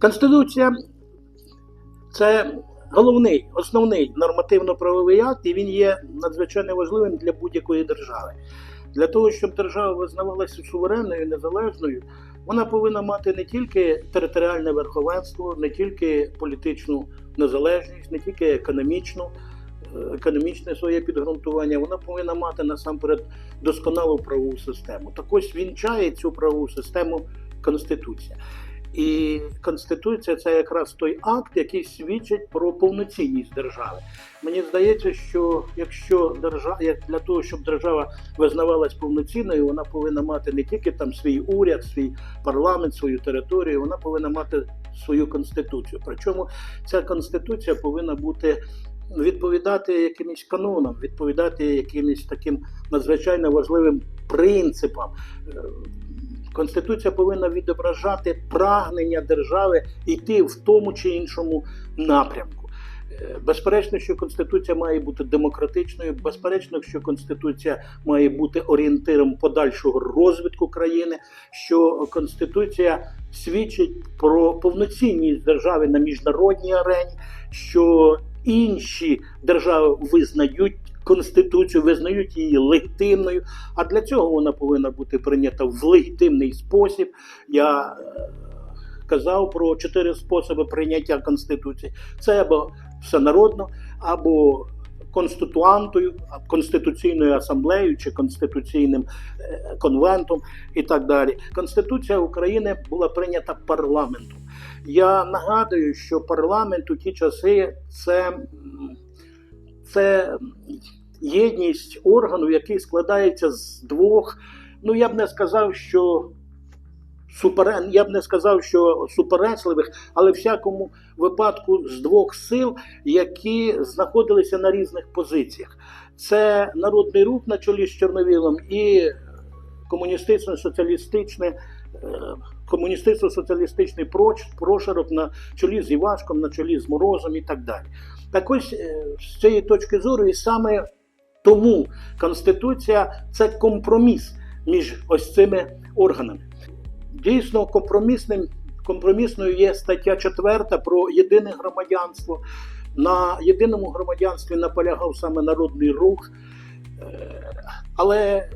Конституція це головний, основний нормативно-правовий акт, і він є надзвичайно важливим для будь-якої держави. Для того, щоб держава визнавалася суверенною, незалежною, вона повинна мати не тільки територіальне верховенство, не тільки політичну незалежність, не тільки економічну, економічне своє підґрунтування, вона повинна мати насамперед досконалу правову систему. Так ось вінчає цю правову систему Конституція. І Конституція це якраз той акт, який свідчить про повноцінність держави. Мені здається, що якщо держава для того, щоб держава визнавалась повноцінною, вона повинна мати не тільки там свій уряд, свій парламент, свою територію, вона повинна мати свою конституцію. Причому ця конституція повинна бути відповідати якимось канонам, відповідати якимось таким надзвичайно важливим принципам. Конституція повинна відображати прагнення держави йти в тому чи іншому напрямку. Е, Безперечно, що Конституція має бути демократичною, безперечно, що Конституція має бути орієнтиром подальшого розвитку країни, що Конституція свідчить про повноцінність держави на міжнародній арені, що інші держави визнають Конституцію, визнають її легітимною, а для цього вона повинна бути прийнята в легітимний спосіб. Я е, казав про чотири способи прийняття Конституції: це або всенародно, або конституантою, конституційною асамблеєю чи конституційним е, конвентом і так далі. Конституція України була прийнята парламентом. Я нагадую, що парламент у ті часи це, це єдність органу, який складається з двох. Ну я б не сказав, що суперен, я б не сказав, що суперечливих, але в всякому випадку з двох сил, які знаходилися на різних позиціях. Це народний рух на чолі з Чорновілом і комуністично-соціалістичне. е, Комуністично-соціалістичний проч- прошарок на чолі з Івашком, на чолі з Морозом і так далі. Так ось е, з цієї точки зору, і саме тому Конституція це компроміс між ось цими органами. Дійсно, компромісним, компромісною є стаття 4 про єдине громадянство. На єдиному громадянстві наполягав саме народний рух. Е, Але е,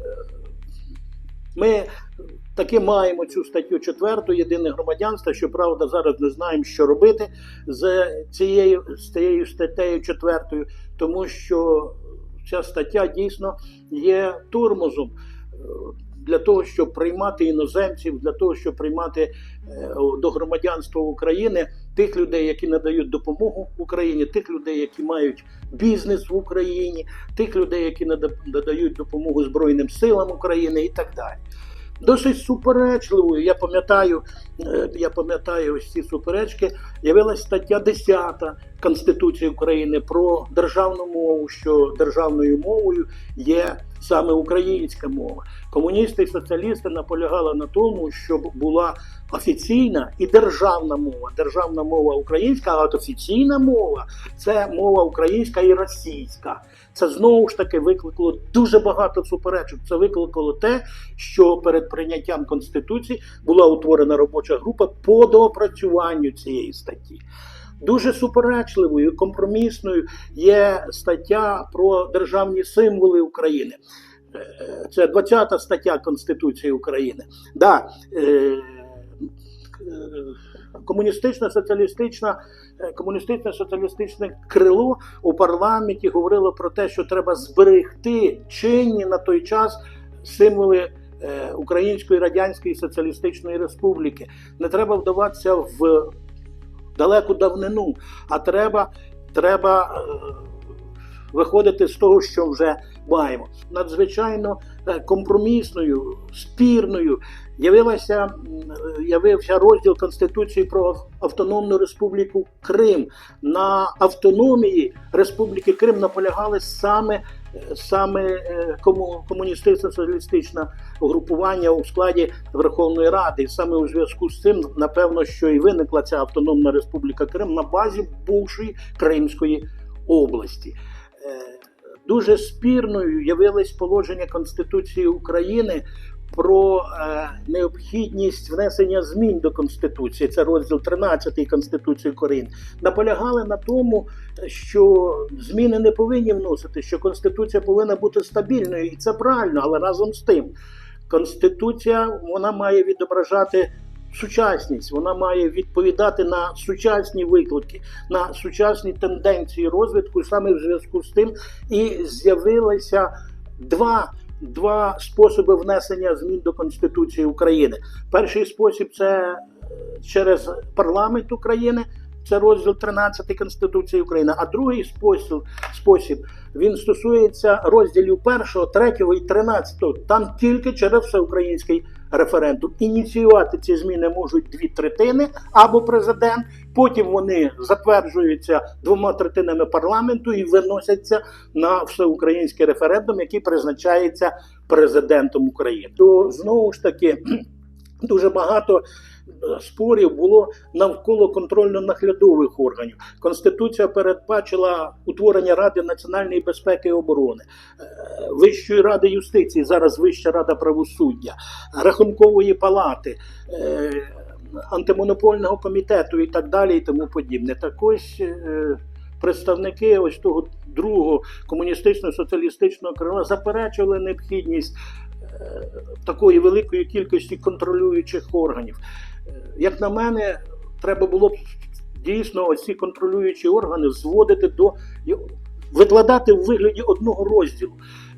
ми таки маємо цю статтю 4 єдине громадянство. Щоправда, зараз не знаємо, що робити з цією, з цією статтею 4, тому що ця стаття дійсно є тормозом е, для того, щоб приймати іноземців, для того, щоб приймати е, до громадянства України тих людей, які надають допомогу Україні, тих людей, які мають бізнес в Україні, тих людей, які надають допомогу Збройним силам України і так далі. Досить суперечливою. Я пам'ятаю, е, я пам'ятаю ось ці суперечки. Явилась стаття 10 Конституції України про державну мову, що державною мовою є саме українська мова. Комуністи і соціалісти наполягали на тому, щоб була офіційна і державна мова. Державна мова українська, а от офіційна мова це мова українська і російська. Це знову ж таки викликало дуже багато суперечок. Це викликало те, що перед прийняттям конституції була утворена робоча група по доопрацюванню цієї статті. Дуже суперечливою, компромісною є стаття про державні символи України. Е, Це 20 стаття Конституції України. Да, е, е, комуністично-соціалістична, е, комуністично-соціалістичне крило у парламенті говорило про те, що треба зберегти чинні на той час символи Української Радянської Соціалістичної Республіки. Не треба вдаватися в далеку давнину, а треба, треба е, виходити з того, що вже маємо. Надзвичайно е, компромісною, спірною явилася, е, явився розділ Конституції про Автономну Республіку Крим. На автономії Республіки Крим наполягали саме, е, саме кому- комуністично-соціалістичне угрупування у складі Верховної Ради. І саме у зв'язку з цим, напевно, що і виникла ця Автономна Республіка Крим на базі бувшої Кримської області. Е, Дуже спірною явились положення Конституції України про е, необхідність внесення змін до Конституції, це розділ 13 Конституції України, наполягали на тому, що зміни не повинні вносити, що Конституція повинна бути стабільною, і це правильно, але разом з тим, Конституція вона має відображати. Сучасність вона має відповідати на сучасні виклики, на сучасні тенденції розвитку. І Саме в зв'язку з тим і з'явилися два, два способи внесення змін до Конституції України. Перший спосіб це е, через парламент України. Це розділ 13 Конституції України. А другий спосіб, спосіб він стосується розділів 1, 3 і 13. Там тільки через всеукраїнський референдум. Ініціювати ці зміни можуть дві третини або президент. Потім вони затверджуються двома третинами парламенту і виносяться на всеукраїнський референдум, який призначається президентом України. То знову ж таки дуже багато спорів було навколо контрольно-наглядових органів. Конституція передбачила утворення Ради національної безпеки і оборони, е, Вищої ради юстиції, зараз Вища рада правосуддя, Рахункової палати. е, Антимонопольного комітету і так далі, і тому подібне. Так ось е, представники ось того другого комуністично-соціалістичного крила заперечували необхідність такої великої кількості контролюючих органів. Як на мене, треба було б дійсно оці контролюючі органи зводити до викладати в вигляді одного розділу,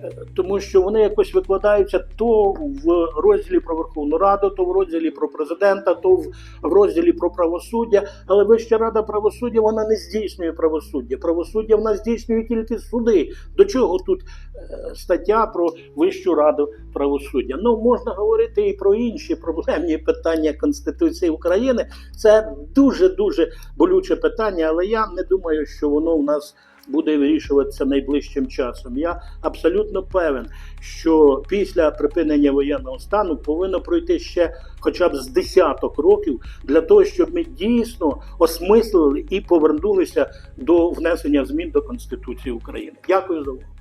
Е, тому що вони якось викладаються то в розділі про Верховну Раду, то в розділі про президента, то в розділі про правосуддя. Але Вища рада правосуддя вона не здійснює правосуддя. Правосуддя вона здійснює тільки суди. До чого тут е, стаття про Вищу раду правосуддя? Ну можна говорити і про інші проблемні питання Конституції України. Це дуже дуже болюче питання, але я не думаю, що воно в нас буде вирішуватися найближчим часом. Я абсолютно певен, що після припинення воєнного стану повинно пройти ще хоча б з десяток років для того, щоб ми дійсно осмислили і повернулися до внесення змін до Конституції України. Дякую за увагу.